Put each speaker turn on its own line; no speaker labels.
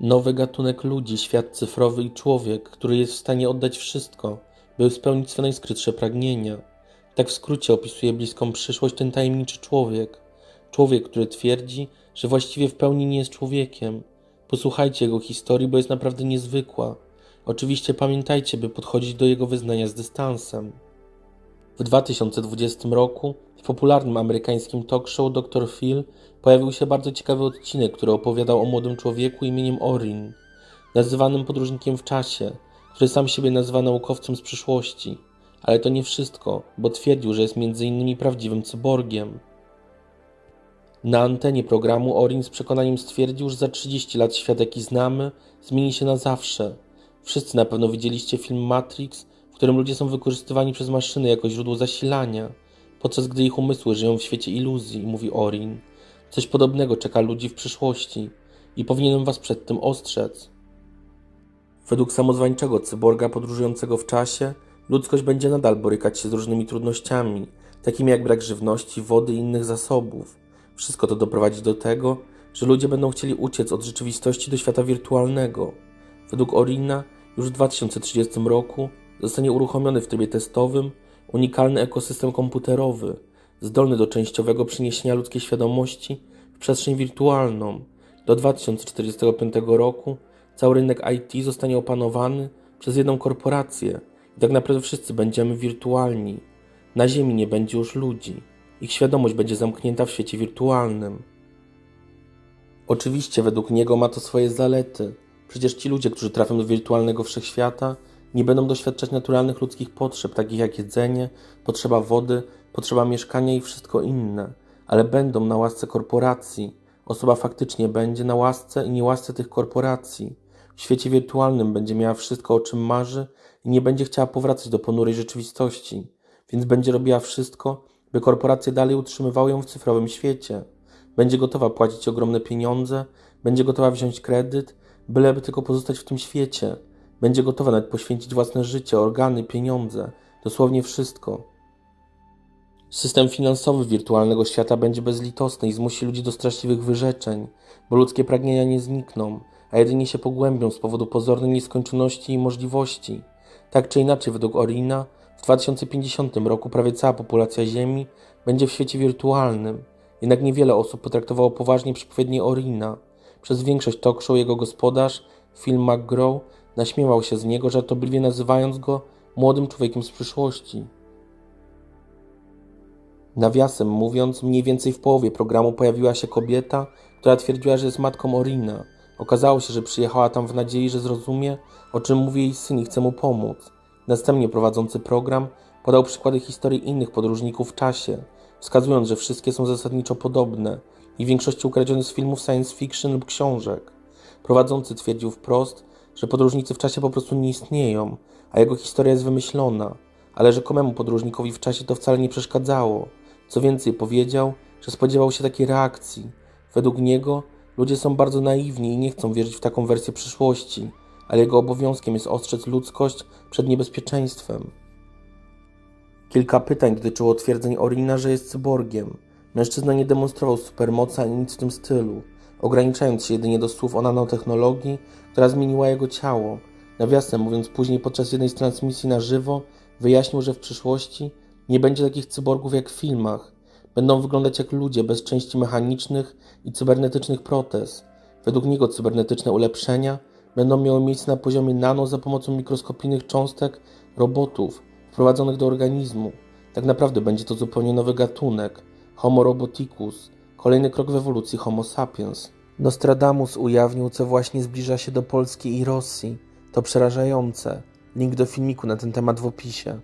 Nowy gatunek ludzi, świat cyfrowy i człowiek, który jest w stanie oddać wszystko, by spełnić swe najskrytsze pragnienia. Tak w skrócie opisuje bliską przyszłość ten tajemniczy człowiek. Człowiek, który twierdzi, że właściwie w pełni nie jest człowiekiem. Posłuchajcie jego historii, bo jest naprawdę niezwykła. Oczywiście pamiętajcie, by podchodzić do jego wyznania z dystansem. W 2020 roku w popularnym amerykańskim talk show Dr. Phil pojawił się bardzo ciekawy odcinek, który opowiadał o młodym człowieku imieniem Orin, nazywanym podróżnikiem w czasie, który sam siebie nazywa naukowcem z przyszłości. Ale to nie wszystko, bo twierdził, że jest między innymi prawdziwym cyborgiem. Na antenie programu Orin z przekonaniem stwierdził, że za 30 lat świat jaki znamy zmieni się na zawsze. Wszyscy na pewno widzieliście film Matrix, którym ludzie są wykorzystywani przez maszyny jako źródło zasilania, podczas gdy ich umysły żyją w świecie iluzji, mówi Orin. Coś podobnego czeka ludzi w przyszłości i powinienem was przed tym ostrzec. Według samozwańczego cyborga podróżującego w czasie, ludzkość będzie nadal borykać się z różnymi trudnościami, takimi jak brak żywności, wody i innych zasobów. Wszystko to doprowadzi do tego, że ludzie będą chcieli uciec od rzeczywistości do świata wirtualnego. Według Orina już w 2030 roku zostanie uruchomiony w trybie testowym unikalny ekosystem komputerowy, zdolny do częściowego przeniesienia ludzkiej świadomości w przestrzeń wirtualną. Do 2045 roku cały rynek IT zostanie opanowany przez jedną korporację i tak naprawdę wszyscy będziemy wirtualni. Na Ziemi nie będzie już ludzi. Ich świadomość będzie zamknięta w świecie wirtualnym. Oczywiście według niego ma to swoje zalety. Przecież ci ludzie, którzy trafią do wirtualnego wszechświata, nie będą doświadczać naturalnych ludzkich potrzeb, takich jak jedzenie, potrzeba wody, potrzeba mieszkania i wszystko inne, ale będą na łasce korporacji. Osoba faktycznie będzie na łasce i niełasce tych korporacji. W świecie wirtualnym będzie miała wszystko, o czym marzy i nie będzie chciała powracać do ponurej rzeczywistości, więc będzie robiła wszystko, by korporacje dalej utrzymywały ją w cyfrowym świecie. Będzie gotowa płacić ogromne pieniądze, będzie gotowa wziąć kredyt, byleby tylko pozostać w tym świecie. Będzie gotowa nawet poświęcić własne życie, organy, pieniądze, dosłownie wszystko. System finansowy wirtualnego świata będzie bezlitosny i zmusi ludzi do straszliwych wyrzeczeń, bo ludzkie pragnienia nie znikną, a jedynie się pogłębią z powodu pozornej nieskończoności i możliwości. Tak czy inaczej, według Orina, w 2050 roku prawie cała populacja Ziemi będzie w świecie wirtualnym, jednak niewiele osób potraktowało poważnie przepowiednie Orina. Przez większość talk show jego gospodarz, Phil McGraw, naśmiewał się z niego, żartobliwie nazywając go młodym człowiekiem z przyszłości. Nawiasem mówiąc, mniej więcej w połowie programu pojawiła się kobieta, która twierdziła, że jest matką Orina. Okazało się, że przyjechała tam w nadziei, że zrozumie, o czym mówi jej syn i chce mu pomóc. Następnie prowadzący program podał przykłady historii innych podróżników w czasie, wskazując, że wszystkie są zasadniczo podobne i w większości ukradzione z filmów science fiction lub książek. Prowadzący twierdził wprost, że podróżnicy w czasie po prostu nie istnieją, a jego historia jest wymyślona, ale rzekomemu podróżnikowi w czasie to wcale nie przeszkadzało. Co więcej, powiedział, że spodziewał się takiej reakcji. Według niego ludzie są bardzo naiwni i nie chcą wierzyć w taką wersję przyszłości, ale jego obowiązkiem jest ostrzec ludzkość przed niebezpieczeństwem. Kilka pytań dotyczyło twierdzeń Orina, że jest cyborgiem. Mężczyzna nie demonstrował supermocy ani nic w tym stylu, ograniczając się jedynie do słów o nanotechnologii, która zmieniła jego ciało. Nawiasem mówiąc, później podczas jednej z transmisji na żywo wyjaśnił, że w przyszłości nie będzie takich cyborgów jak w filmach. Będą wyglądać jak ludzie bez części mechanicznych i cybernetycznych protez. Według niego cybernetyczne ulepszenia będą miały miejsce na poziomie nano za pomocą mikroskopijnych cząstek robotów wprowadzonych do organizmu. Tak naprawdę będzie to zupełnie nowy gatunek Homo roboticus, kolejny krok w ewolucji Homo sapiens. Nostradamus ujawnił, co właśnie zbliża się do Polski i Rosji. To przerażające. Link do filmiku na ten temat w opisie.